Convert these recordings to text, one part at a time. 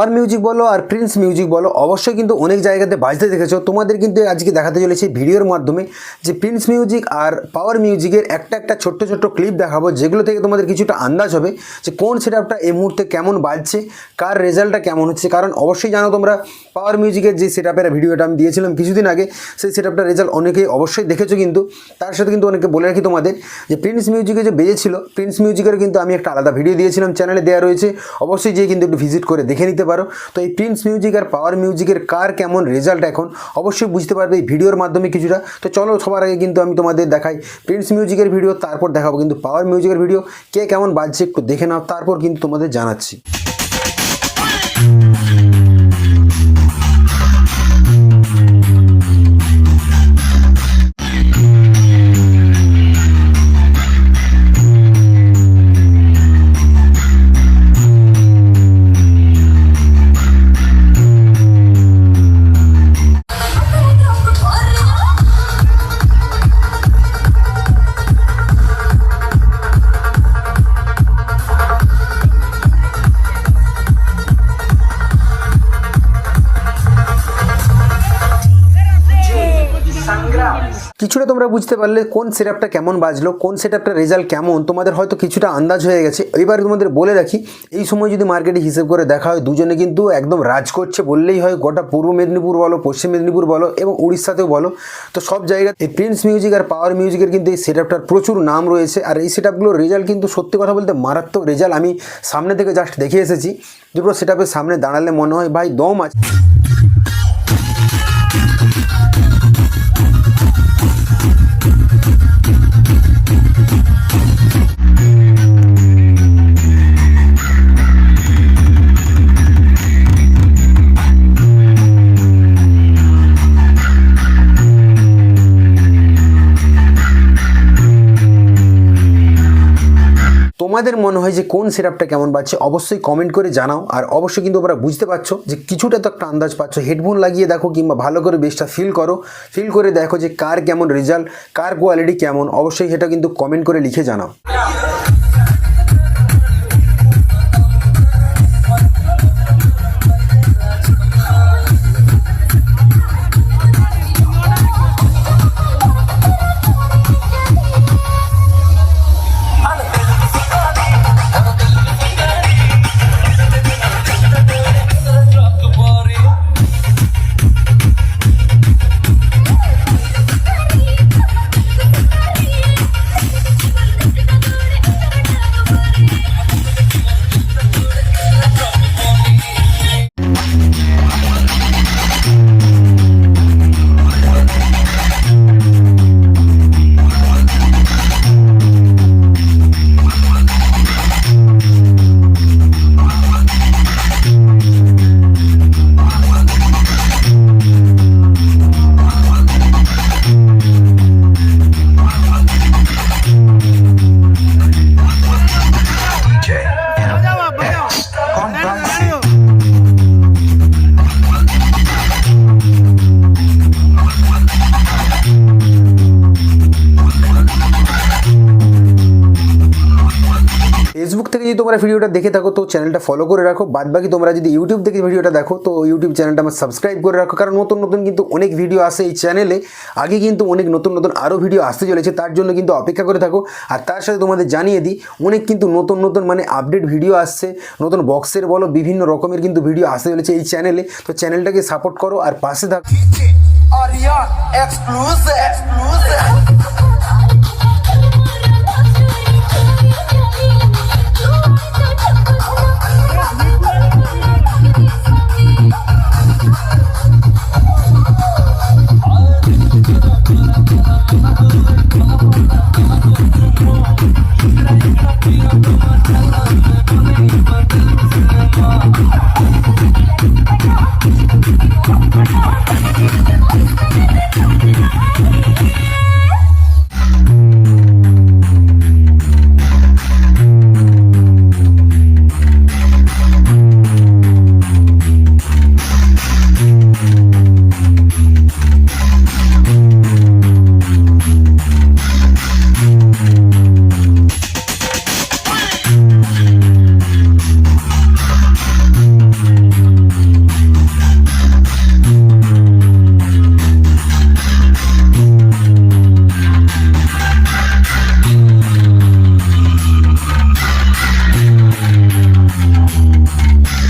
Power music বলো আর Prince music বলো, অবশ্যই কিন্তু অনেক জায়গাতে বাজতে দেখেছ। তোমাদের কিন্তু আজকে দেখাতে চলেছি ভিডিওর মাধ্যমে যে প্রিন্স মিউজিক আর পাওয়ার মিউজিকের একটা একটা ছোট্ট ছোট্ট ক্লিপ দেখাবো, যেগুলো থেকে তোমাদের কিছুটা আন্দাজ হবে যে কোন সেটআপটা এই মুহূর্তে কেমন বাজছে, কার রেজাল্টটা কেমন হচ্ছে। কারণ অবশ্যই জানো তোমরা পাওয়ার মিউজিকের যে সেটআপের ভিডিওটা আমি দিয়েছিলাম কিছুদিন আগে, সেই সেটআপটার রেজাল্ট অনেকেই অবশ্যই দেখেছ কিন্তু, তার সাথে কিন্তু অনেকে বলে রাখি তোমাদের যে প্রিন্স মিউজিকে যে বেজেছিল প্রিন্স মিউজিকের কিন্তু আমি একটা আলাদা ভিডিও দিয়েছিলাম চ্যানেলে দেওয়া রয়েছে। অবশ্যই যেয়ে কিন্তু একটু ভিজিট করে দেখে নিতে পারো। তো এই প্রিন্স মিউজিক আর পাওয়ার মিউজিকের কার কেমন রেজাল্ট এখন? অবশ্যই বুঝতে পারবে এই ভিডিওর মাধ্যমে কিছুটা। তো চলো সবার আগে কিন্তু আমি তোমাদের দেখাই প্রিন্স মিউজিকের ভিডিও তারপর দেখাবো কিন্তু পাওয়ার মিউজিকের ভিডিও কে কেমন বাজছে একটু দেখে নাও, তারপর কিন্তু তোমাদের জানাচ্ছি। কিছুটা তোমরা বুঝতে পারলে কোন সেটআপটা কেমন বাজলো, কোন সেটআপটার রেজাল্ট কেমন, তোমাদের হয়তো কিছুটা আন্দাজ হয়ে গেছে। এবার তোমাদের বলে রাখি, এই সময় যদি মার্কেটে হিসেব করে দেখা হয়, দুজনে কিন্তু একদম রাজ করছে বললেই হয়, গোটা পূর্ব মেদিনীপুর বলো, পশ্চিম মেদিনীপুর বলো এবং উড়িষ্যাতেও বলো। তো সব জায়গায় এই প্রিন্স মিউজিক আর পাওয়ার মিউজিকের কিন্তু এই সেটআপটার প্রচুর নাম রয়েছে আর এই সেটআপগুলোর রেজাল্ট কিন্তু সত্যি কথা বলতে মারাত্মক রেজাল্ট আমি সামনে থেকে জাস্ট দেখে এসেছি। দুটো সেটআপের সামনে দাঁড়ালে মনে হয়, ভাই, দম আছে। তোমাদের মনে হয় যে কোন সিরাপটা কেমন পাচ্ছে অবশ্যই কমেন্ট করে জানাও। আর অবশ্যই কিন্তু ওরা বুঝতে পারছ যে কিছুটা তো একটা আন্দাজ পাচ্ছ। হেডফোন লাগিয়ে দেখো কিংবা ভালো করে বেশটা ফিল করো। ফিল করে দেখো যে কার কেমন রেজাল্ট কার কোয়ালিটি কেমন। অবশ্যই সেটা কিন্তু কমেন্ট করে লিখে জানাও। ফেসবুক থেকে যদি তোমরা ভিডিওটা দেখে থাকো, তো চ্যানেলটা ফলো করে রাখো। বাদ বাকি তোমরা যদি ইউটিউব থেকে ভিডিওটা দেখো, তো ইউটিউব চ্যানেলটা আমার সাবস্ক্রাইব করে রাখো। কারণ নতুন নতুন কিন্তু অনেক ভিডিও আসে এই চ্যানেলে আগে কিন্তু অনেক নতুন নতুন আরও ভিডিও আসতে চলেছে, তার জন্য কিন্তু অপেক্ষা করে থাকো। আর তার সাথে তোমাদের জানিয়ে দিই, অনেক কিন্তু নতুন নতুন মানে আপডেট ভিডিও আসছে। নতুন বক্সের বলো, বিভিন্ন রকমের কিন্তু ভিডিও আসতে চলেছে এই চ্যানেলে তো চ্যানেলটাকে সাপোর্ট করো আর পাশে থাকো うん。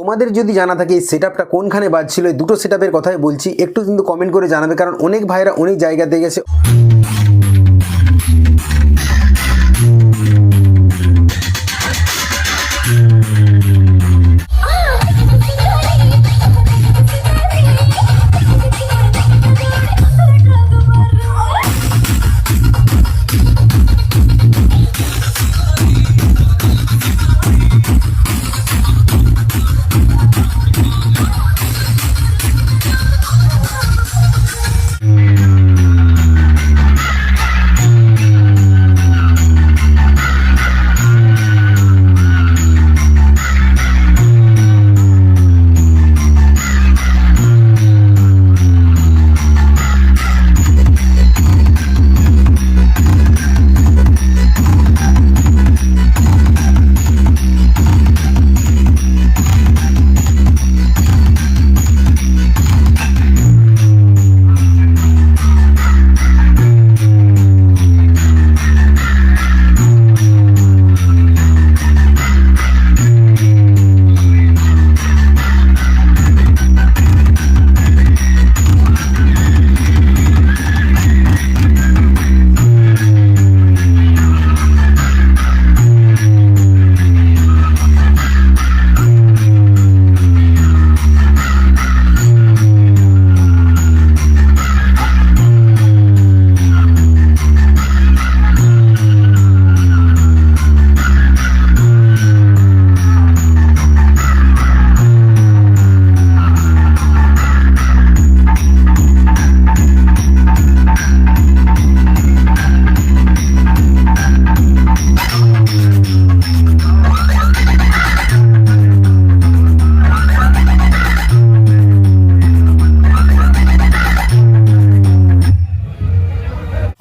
তোমাদের যদি জানা থাকে এই সেট আপটা কোনখানে বাজছিল, এই দুটো সেট আপের কথাই বলছি, একটু কিন্তু কমেন্ট করে জানাবে, কারণ অনেক ভাইরা অনেক জায়গাতে গেছে।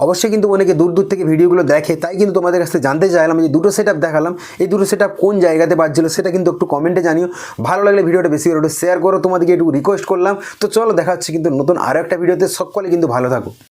অবশ্যই কিন্তু অনেকে দূর দূর থেকে ভিডিওগুলো দেখে, তাই কিন্তু তোমাদের কাছে জানতে চাইলাম যে দুটো সেট দেখালাম। এই দুটো সেট কোন জায়গাতে বাজছিল সেটা কিন্তু একটু কমেন্টে জানিও। ভালো লাগলে ভিডিওটা বেশি করে শেয়ার করো, তোমাদেরকে একটু রিকোয়েস্ট করলাম। তো চলো দেখা হচ্ছে কিন্তু নতুন আরও একটা ভিডিওতে, সকলে কিন্তু ভালো থাকো।